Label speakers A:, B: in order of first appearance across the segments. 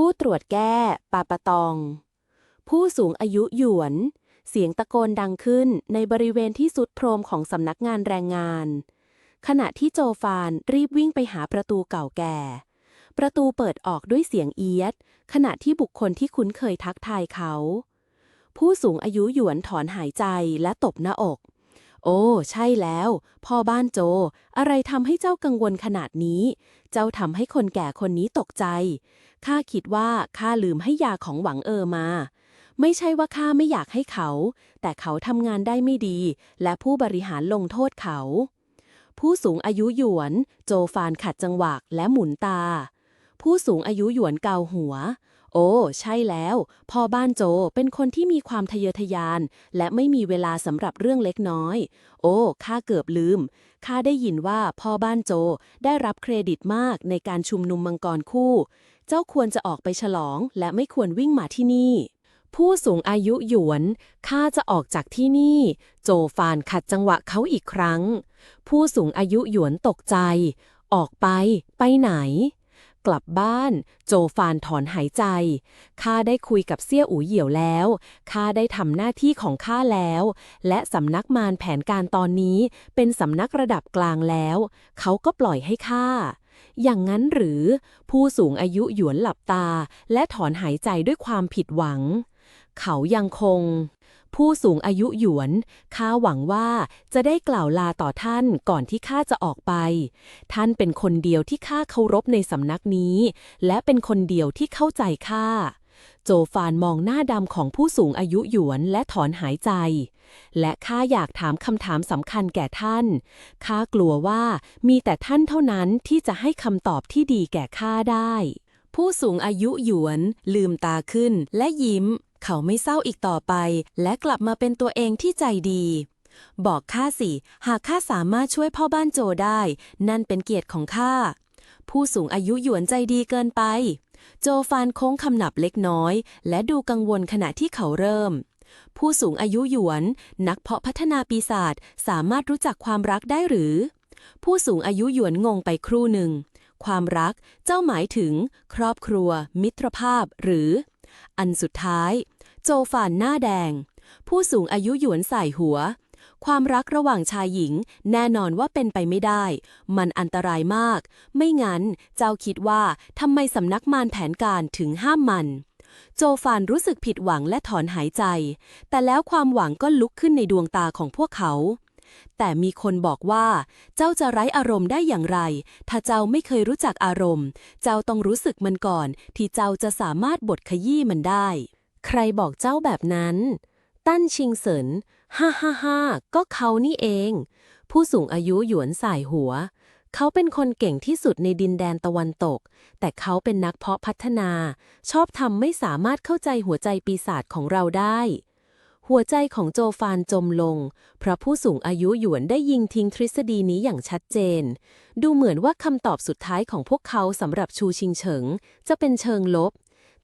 A: ผู้ตรวจแก้ ปาปะตอง ผู้สูงอายุหยวน เสียงตะโกนดังขึ้นในบริเวณที่สุดโทรมของสำนักงานแรงงาน ขณะที่โจฟานรีบวิ่งไปหาประตูเก่าแก่ ประตูเปิดออกด้วยเสียงเอียด ขณะที่บุคคลที่คุ้นเคยทักทายเขา ผู้สูงอายุหยวนถอนหายใจและตบหน้าอก โอ้ ใช่แล้ว พ่อบ้านโจ อะไรทำให้เจ้ากังวลขนาดนี้ เจ้าทำให้คนแก่คนนี้ตกใจ ข้าคิดว่าข้าลืมให้ยาของหวังเออมา ไม่ใช่ว่าข้าไม่อยากให้เขา แต่เขาทำงานได้ไม่ดี และผู้บริหารลงโทษเขา ผู้สูงอายุหยวน โจฟานขัดจังหวะและหมุนตา ผู้สูงอายุหยวนเกาหัว โอ้ ใช่แล้ว พ่อบ้านโจเป็นคนที่มีความทะเยอทะยาน และไม่มีเวลาสำหรับเรื่องเล็กน้อย โอ้ ข้าเกือบลืม ข้าได้ยินว่าพ่อบ้านโจได้รับเครดิตมากในการชุมนุมมังกรคู่ เจ้าควรจะออกไปฉลองและไม่ควรวิ่งมาที่นี่ ผู้สูงอายุหยวน ข้าจะออกจากที่นี่ โจฟานขัดจังหวะเขาอีกครั้ง ผู้สูงอายุหยวนตกใจ ออกไป ไปไหน กลับบ้าน โจฟานถอนหายใจ ข้าได้คุยกับเซี่ยอูเหี่ยวแล้ว ข้าได้ทำหน้าที่ของข้าแล้ว และสำนักมารแผนการตอนนี้เป็นสำนักระดับกลางแล้ว เขาก็ปล่อยให้ข้า อย่างนั้นหรือ ผู้สูงอายุหยวนหลับตา และถอนหายใจด้วยความผิดหวัง เขายังคง ผู้สูงอายุหยวน ข้าหวังว่าจะได้กล่าวลาต่อท่านก่อนที่ข้าจะออกไป ท่านเป็นคนเดียวที่ข้าเคารพในสำนักนี้ และเป็นคนเดียวที่เข้าใจข้าโจฟานมองหน้าดำของผู้สูงอายุหยวนและถอนหายใจ และข้าอยากถามคำถามสำคัญแก่ท่าน ข้ากลัวว่ามีแต่ท่านเท่านั้นที่จะให้คำตอบที่ดีแก่ข้าได้ ผู้สูงอายุหยวนลืมตาขึ้นและยิ้ม เขาไม่เศร้าอีกต่อไป และกลับมาเป็นตัวเองที่ใจดี บอกข้าสิ หากข้าสามารถช่วยพ่อบ้านโจได้ นั่นเป็นเกียรติของข้า ผู้สูงอายุหยวนใจดีเกินไป โจฟานโค้งคำนับเล็กน้อย และดูกังวลขณะที่เขาเริ่ม ผู้สูงอายุหยวน นักเพาะพัฒนาปีศาจสามารถรู้จักความรักได้หรือ ผู้สูงอายุหยวนงงไปครู่หนึ่งความรัก เจ้าหมายถึง ครอบครัว มิตรภาพ หรือ อันสุดท้าย โจฟานหน้าแดง ผู้สูงอายุหยวนใส่หัว ความรักระหว่างชายหญิง แน่นอนว่าเป็นไปไม่ได้ มันอันตรายมาก ไม่งั้น เจ้าคิดว่าทำไมสำนักมารแผนการถึงห้ามมัน โจฟานรู้สึกผิดหวังและถอนหายใจ แต่แล้วความหวังก็ลุกขึ้นในดวงตาของพวกเขาแต่มีคนบอกว่า เจ้าจะไร้อารมณ์ได้อย่างไร ถ้าเจ้าไม่เคยรู้จักอารมณ์ เจ้าต้องรู้สึกมันก่อน ที่เจ้าจะสามารถบดขยี้มันได้ ใครบอกเจ้าแบบนั้น ตั้นชิงเสินฮ่าฮ่าฮ่าก็เขานี่เอง ผู้สูงอายุหยวนสายหัว เขาเป็นคนเก่งที่สุดในดินแดนตะวันตก แต่เขาเป็นนักเพาะพัฒนา ชอบทำไม่สามารถเข้าใจหัวใจปีศาจของเราได้ หัวใจของโจฟานจมลง เพราะผู้สูงอายุหยวนได้ยิงทิ้งทฤษฎีนี้อย่างชัดเจน ดูเหมือนว่าคำตอบสุดท้ายของพวกเขาสำหรับชูชิงเฉิง จะเป็นเชิงลบ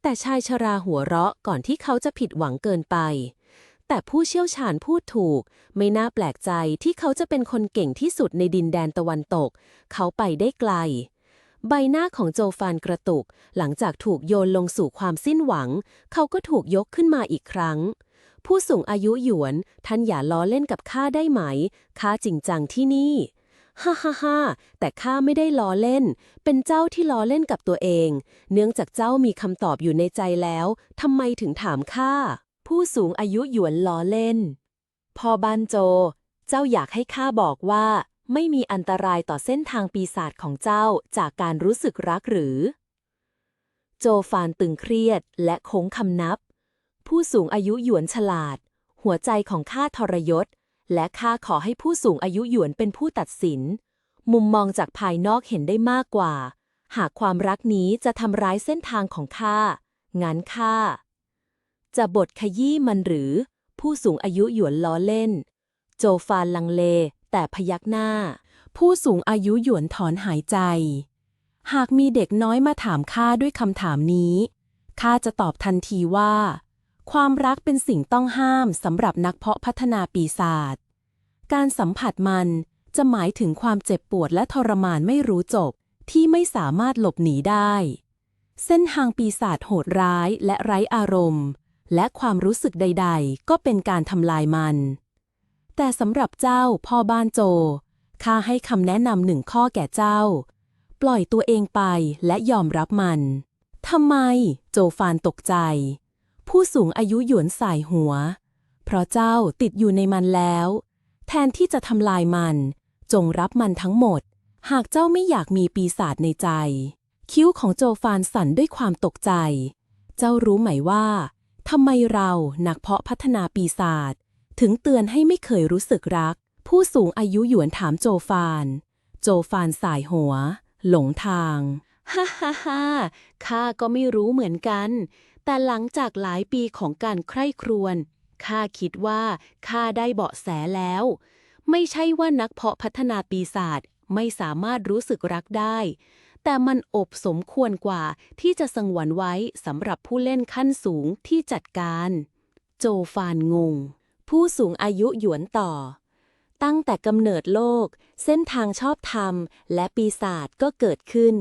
A: แต่ชายชราหัวเราะก่อนที่เขาจะผิดหวังเกินไป แต่ผู้เชี่ยวชาญพูดถูก ไม่น่าแปลกใจที่เขาจะเป็นคนเก่งที่สุดในดินแดนตะวันตก เขาไปได้ไกล ใบหน้าของโจฟานกระตุก หลังจากถูกโยนลงสู่ความสิ้นหวัง เขาก็ถูกยกขึ้นมาอีกครั้ง ผู้สูงอายุหยวน ท่านอย่าล้อเล่นกับข้าได้ไหมข้าจริงจังที่นี่ ฮ่าฮ่าฮ่าแต่ข้าไม่ได้ล้อเล่น เป็นเจ้าที่ล้อเล่นกับตัวเอง เนื่องจากเจ้ามีคำตอบอยู่ในใจแล้วทำไมถึงถามข้า ผู้สูงอายุหยวนล้อเล่น พอบานโจ เจ้าอยากให้ข้าบอกว่า ไม่มีอันตรายต่อเส้นทางปีศาจของเจ้าจากการรู้สึกรักหรือ โจฟานตึงเครียดและโค้งคำนับ ผู้สูงอายุหยวนฉลาด หัวใจของข้าทรยศ และข้าขอให้ผู้สูงอายุหยวนเป็นผู้ตัดสิน มุมมองจากภายนอกเห็นได้มากกว่า หากความรักนี้จะทำร้ายเส้นทางของข้า งั้นข้า จะบทขยี้มันหรือ ผู้สูงอายุหยวนล้อเล่น โจฟานลังเล แต่พยักหน้า ผู้สูงอายุหยวนถอนหายใจ หากมีเด็กน้อยมาถามข้าด้วยคำถามนี้ข้าจะตอบทันทีว่า ความรักเป็นสิ่งต้องห้ามสำหรับนักเพาะพัฒนาปีศาจ การสัมผัสมันจะหมายถึงความเจ็บปวดและทรมานไม่รู้จบ ที่ไม่สามารถหลบหนีได้ เส้นทางปีศาจโหดร้ายและไร้อารมณ์ และความรู้สึกใด ๆ ก็เป็นการทำลายมัน แต่สำหรับเจ้าพ่อบ้านโจข้าให้คำแนะนำหนึ่งข้อแก่เจ้า ปล่อยตัวเองไปและยอมรับมันทำไม โจฟานตกใจ ผู้สูงอายุหยวนสายหัว เพราะเจ้าติดอยู่ในมันแล้ว แทนที่จะทำลายมัน จงรับมันทั้งหมด หากเจ้าไม่อยากมีปีศาจในใจ คิ้วของโจฟานสั่นด้วยความตกใจ เจ้ารู้ไหมว่าทำไมเรานักเพาะพัฒนาปีศาจถึงเตือนให้ไม่เคยรู้สึกรัก ผู้สูงอายุหยวนถามโจฟาน โจฟานสายหัว หลงทาง ฮ่าฮ่าฮ่าข้าก็ไม่รู้เหมือนกัน แต่หลังจากหลายปีของการใคร่ครวญข้าคิดว่าข้าได้เบาะแสแล้ว ไม่ใช่ว่านักเพาะพัฒนาปีศาจไม่สามารถรู้สึกรักได้ แต่มันอบสมควรกว่าที่จะสงวนไว้สำหรับผู้เล่นขั้นสูงที่จัดการ โจฟานงง ผู้สูงอายุหยวนต่อ ตั้งแต่กำเนิดโลก เส้นทางชอบธรรม และปีศาจก็เกิดขึ้น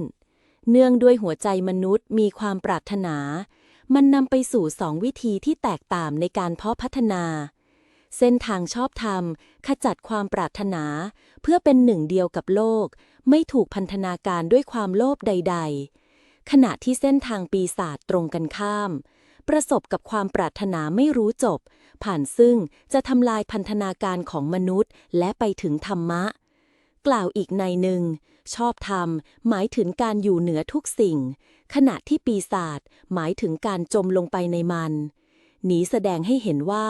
A: เนื่องด้วยหัวใจมนุษย์มีความปรารถนา มันนำไปสู่สองวิธีที่แตกต่างในการเพาะพัฒนา เส้นทางชอบธรรม ขจัดความปรารถนา เพื่อเป็นหนึ่งเดียวกับโลก ไม่ถูกพันธนาการด้วยความโลภใด ๆ ขณะที่เส้นทางปีศาจตรงกันข้าม ประสบกับความปรารถนาไม่รู้จบ ผ่านซึ่งจะทำลายพันธนาการของมนุษย์ และไปถึงธรรมะ กล่าวอีกในหนึ่ง ชอบธรรม หมายถึงการอยู่เหนือทุกสิ่ง ขณะที่ปีศาจหมายถึงการจมลงไปในมัน นี้แสดงให้เห็นว่า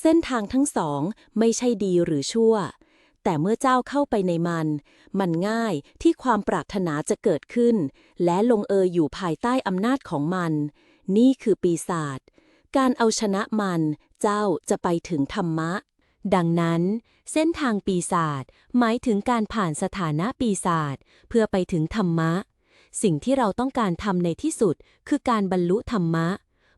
A: เส้นทางทั้งสองไม่ใช่ดีหรือชั่ว แต่เมื่อเจ้าเข้าไปในมัน มันง่ายที่ความปรารถนาจะเกิดขึ้น และลงเอยอยู่ภายใต้อำนาจของมัน นี่คือปีศาจการเอาชนะมันเจ้าจะไปถึงธรรมะ ดังนั้น เส้นทางปีศาจหมายถึงการผ่านสถานะปีศาจเพื่อไปถึงธรรมะ สิ่งที่เราต้องการทำในที่สุด คือการบรรลุธรรมะ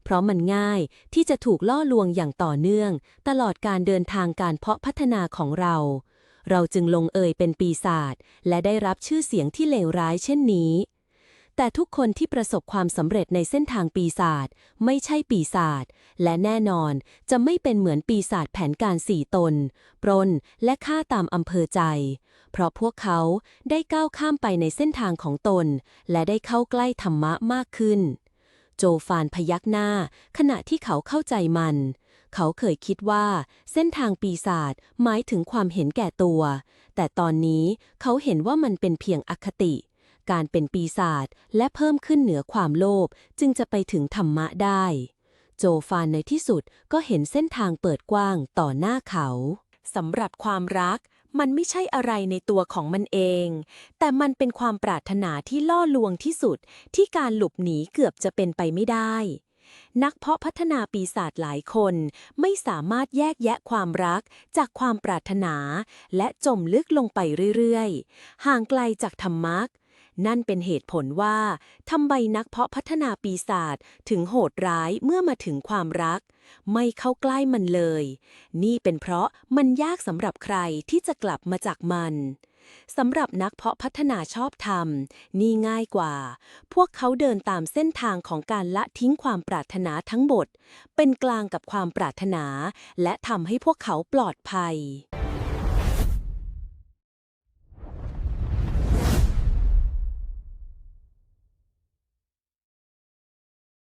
A: เพราะมันง่ายที่จะถูกล่อลวงอย่างต่อเนื่อง ตลอดการเดินทางการเพาะพัฒนาของเรา เราจึงลงเอยเป็นปีศาจและได้รับชื่อเสียงที่เลวร้ายเช่นนี้ แต่ทุกคนที่ประสบความสำเร็จในเส้นทางปีศาจไม่ใช่ปีศาจและแน่นอนจะไม่เป็นเหมือนปีศาจแผนการสี่ตน ปรนและฆ่าตามอำเภอใจ เพราะพวกเขาได้ก้าวข้ามไปในเส้นทางของตน และได้เข้าใกล้ธรรมะมากขึ้น โจฟานพยักหน้า ขณะที่เขาเข้าใจมัน เขาเคยคิดว่า เส้นทางปีศาจหมายถึงความเห็นแก่ตัว แต่ตอนนี้เขาเห็นว่ามันเป็นเพียงอคติ การเป็นปีศาจและเพิ่มขึ้นเหนือความโลภจึงจะไปถึงธรรมะได้โจฟานในที่สุดก็เห็นเส้นทางเปิดกว้างต่อหน้าเขา สำหรับความรัก มันไม่ใช่อะไรในตัวของมันเอง แต่มันเป็นความปรารถนาที่ล่อลวงที่สุดที่การหลบหนีเกือบจะเป็นไปไม่ได้ นักเพาะพัฒนาปีศาจหลายคนไม่สามารถแยกแยะความรักจากความปรารถนา และจมลึกลงไปเรื่อยๆ ห่างไกลจากธรรมะ นั่นเป็นเหตุผลว่าทำไมนักเพาะพัฒนาปีศาจถึงโหดร้ายเมื่อมาถึงความรัก ไม่เข้าใกล้มันเลย นี่เป็นเพราะมันยากสำหรับใครที่จะกลับมาจากมันสำหรับนักเพาะพัฒนาชอบธรรม นี่ง่ายกว่า พวกเขาเดินตามเส้นทางของการละทิ้งความปรารถนาทั้งหมด เป็นกลางกับความปรารถนา และทำให้พวกเขาปลอดภัย